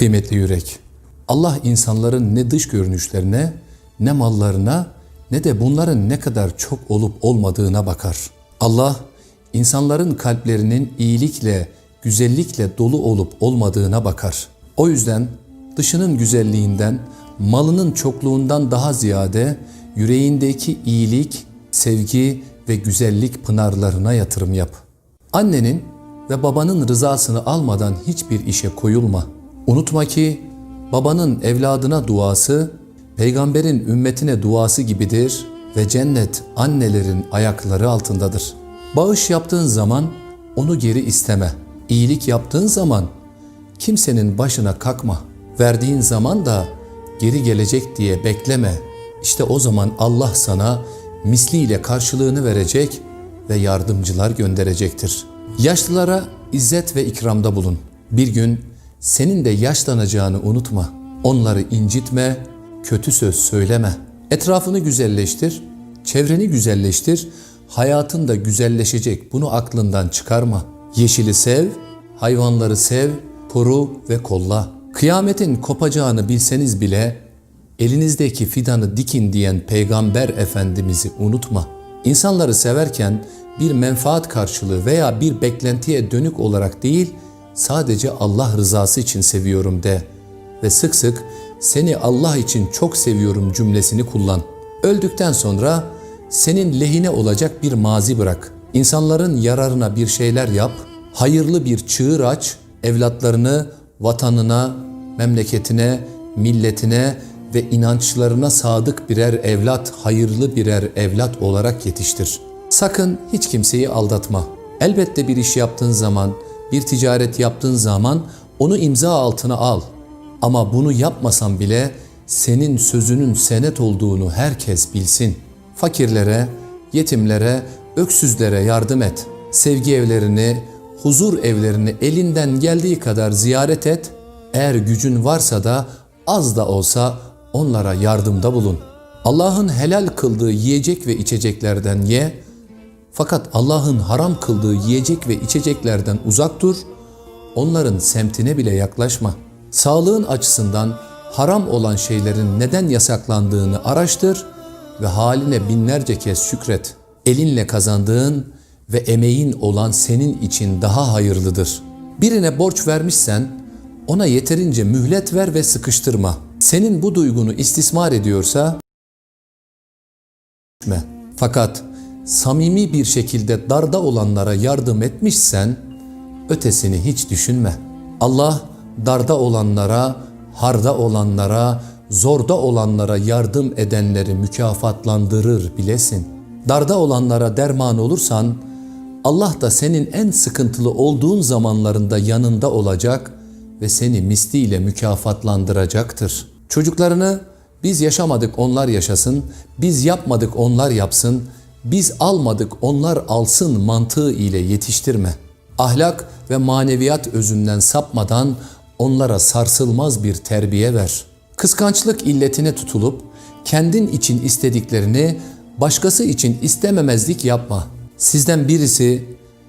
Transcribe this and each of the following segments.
Kıymetli yürek, Allah insanların ne dış görünüşlerine, ne mallarına, ne de bunların ne kadar çok olup olmadığına bakar. Allah, insanların kalplerinin iyilikle, güzellikle dolu olup olmadığına bakar. O yüzden dışının güzelliğinden, malının çokluğundan daha ziyade yüreğindeki iyilik, sevgi ve güzellik pınarlarına yatırım yap. Annenin ve babanın rızasını almadan hiçbir işe koyulma. Unutma ki babanın evladına duası, peygamberin ümmetine duası gibidir ve cennet annelerin ayakları altındadır. Bağış yaptığın zaman onu geri isteme. İyilik yaptığın zaman kimsenin başına kakma. Verdiğin zaman da geri gelecek diye bekleme. İşte o zaman Allah sana misliyle karşılığını verecek ve yardımcılar gönderecektir. Yaşlılara izzet ve ikramda bulun. Bir gün senin de yaşlanacağını unutma. Onları incitme, kötü söz söyleme. Etrafını güzelleştir, çevreni güzelleştir, hayatın da güzelleşecek. Bunu aklından çıkarma. Yeşili sev, hayvanları sev, koru ve kolla. Kıyametin kopacağını bilseniz bile elinizdeki fidanı dikin diyen Peygamber Efendimiz'i unutma. İnsanları severken bir menfaat karşılığı veya bir beklentiye dönük olarak değil, sadece Allah rızası için seviyorum de ve sık sık seni Allah için çok seviyorum cümlesini kullan. Öldükten sonra senin lehine olacak bir mazi bırak. İnsanların yararına bir şeyler yap, hayırlı bir çığır aç, evlatlarını vatanına, memleketine, milletine ve inançlarına sadık birer evlat, hayırlı birer evlat olarak yetiştir. Sakın hiç kimseyi aldatma. Elbette bir iş yaptığın zaman, bir ticaret yaptığın zaman onu imza altına al. Ama bunu yapmasan bile senin sözünün senet olduğunu herkes bilsin. Fakirlere, yetimlere, öksüzlere yardım et. Sevgi evlerini, huzur evlerini elinden geldiği kadar ziyaret et. Eğer gücün varsa da az da olsa onlara yardımda bulun. Allah'ın helal kıldığı yiyecek ve içeceklerden ye. Fakat Allah'ın haram kıldığı yiyecek ve içeceklerden uzak dur. Onların semtine bile yaklaşma. Sağlığın açısından haram olan şeylerin neden yasaklandığını araştır ve haline binlerce kez şükret. Elinle kazandığın ve emeğin olan senin için daha hayırlıdır. Birine borç vermişsen ona yeterince mühlet ver ve sıkıştırma. Senin bu duygunu istismar ediyorsa. Fakat samimi bir şekilde darda olanlara yardım etmişsen ötesini hiç düşünme. Allah darda olanlara, harda olanlara, zorda olanlara yardım edenleri mükafatlandırır bilesin. Darda olanlara derman olursan Allah da senin en sıkıntılı olduğun zamanlarında yanında olacak ve seni misliyle mükafatlandıracaktır. Çocuklarını biz yaşamadık onlar yaşasın, biz yapmadık onlar yapsın, biz almadık onlar alsın mantığı ile yetiştirme. Ahlak ve maneviyat özünden sapmadan onlara sarsılmaz bir terbiye ver. Kıskançlık illetine tutulup kendin için istediklerini başkası için istememezlik yapma. Sizden birisi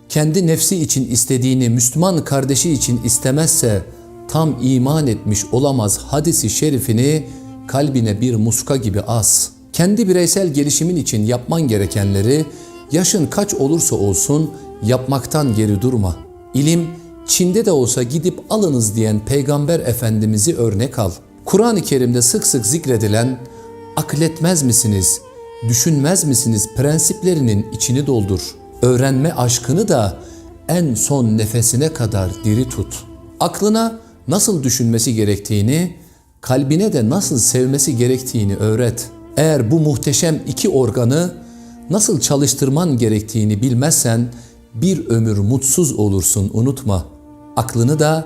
kendi nefsi için istediğini Müslüman kardeşi için istemezse tam iman etmiş olamaz hadisi şerifini kalbine bir muska gibi as. Kendi bireysel gelişimin için yapman gerekenleri yaşın kaç olursa olsun yapmaktan geri durma. İlim Çin'de de olsa gidip alınız diyen Peygamber Efendimiz'i örnek al. Kur'an-ı Kerim'de sık sık zikredilen akletmez misiniz, düşünmez misiniz prensiplerinin içini doldur. Öğrenme aşkını da en son nefesine kadar diri tut. Aklına nasıl düşünmesi gerektiğini, kalbine de nasıl sevmesi gerektiğini öğret. Eğer bu muhteşem iki organı nasıl çalıştırman gerektiğini bilmezsen bir ömür mutsuz olursun unutma. Aklını da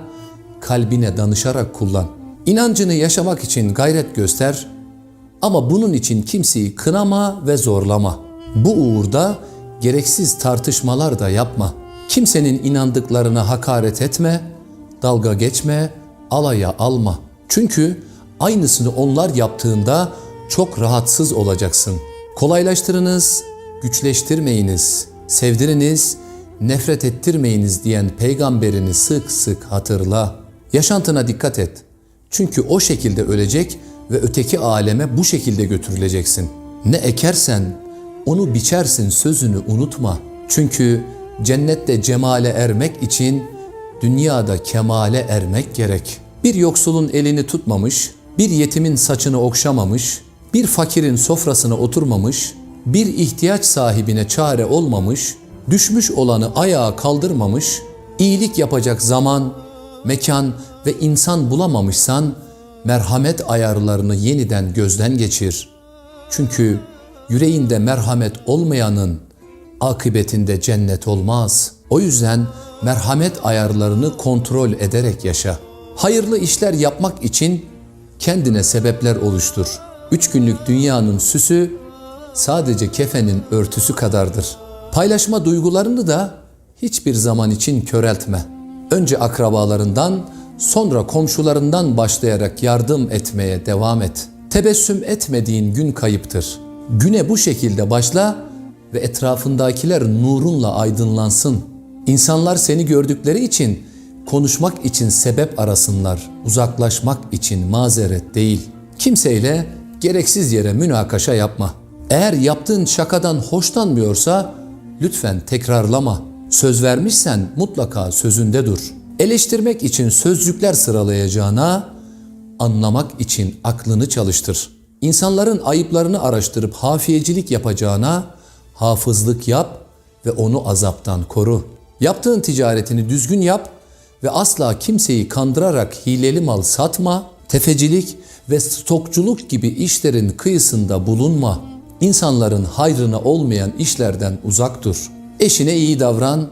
kalbine danışarak kullan. İnancını yaşamak için gayret göster ama bunun için kimseyi kınama ve zorlama. Bu uğurda gereksiz tartışmalar da yapma. Kimsenin inandıklarına hakaret etme, dalga geçme, alaya alma. Çünkü aynısını onlar yaptığında çok rahatsız olacaksın. Kolaylaştırınız, güçleştirmeyiniz, sevdiriniz, nefret ettirmeyiniz diyen peygamberini sık sık hatırla. Yaşantına dikkat et. Çünkü o şekilde ölecek ve öteki aleme bu şekilde götürüleceksin. Ne ekersen onu biçersin sözünü unutma. Çünkü cennette cemale ermek için dünyada kemale ermek gerek. Bir yoksulun elini tutmamış, bir yetimin saçını okşamamış, bir fakirin sofrasına oturmamış, bir ihtiyaç sahibine çare olmamış, düşmüş olanı ayağa kaldırmamış, iyilik yapacak zaman, mekan ve insan bulamamışsan merhamet ayarlarını yeniden gözden geçir. Çünkü yüreğinde merhamet olmayanın akıbetinde cennet olmaz. O yüzden merhamet ayarlarını kontrol ederek yaşa. Hayırlı işler yapmak için kendine sebepler oluştur. Üç günlük dünyanın süsü sadece kefenin örtüsü kadardır. Paylaşma duygularını da hiçbir zaman için köreltme. Önce akrabalarından, sonra komşularından başlayarak yardım etmeye devam et. Tebessüm etmediğin gün kayıptır. Güne bu şekilde başla ve etrafındakiler nurunla aydınlansın. İnsanlar seni gördükleri için konuşmak için sebep arasınlar, uzaklaşmak için mazeret değil. Kimseyle gereksiz yere münakaşa yapma. Eğer yaptığın şakadan hoşlanmıyorsa lütfen tekrarlama. Söz vermişsen mutlaka sözünde dur. Eleştirmek için sözcükler sıralayacağına anlamak için aklını çalıştır. İnsanların ayıplarını araştırıp hafiyecilik yapacağına hafızlık yap ve onu azaptan koru. Yaptığın ticaretini düzgün yap ve asla kimseyi kandırarak hileli mal satma, tefecilik ve stokçuluk gibi işlerin kıyısında bulunma. İnsanların hayrına olmayan işlerden uzak dur. Eşine iyi davran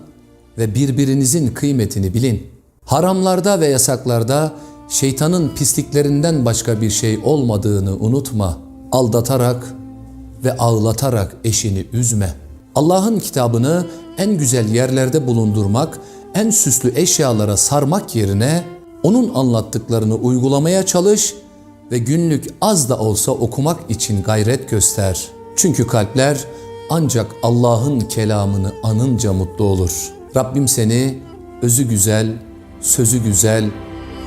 ve birbirinizin kıymetini bilin. Haramlarda ve yasaklarda şeytanın pisliklerinden başka bir şey olmadığını unutma. Aldatarak ve ağlatarak eşini üzme. Allah'ın kitabını en güzel yerlerde bulundurmak, en süslü eşyalara sarmak yerine onun anlattıklarını uygulamaya çalış ve günlük az da olsa okumak için gayret göster. Çünkü kalpler ancak Allah'ın kelamını anınca mutlu olur. Rabbim seni özü güzel, sözü güzel,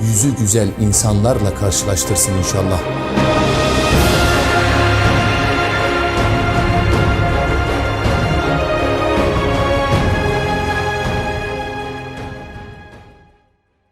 yüzü güzel insanlarla karşılaştırsın inşallah.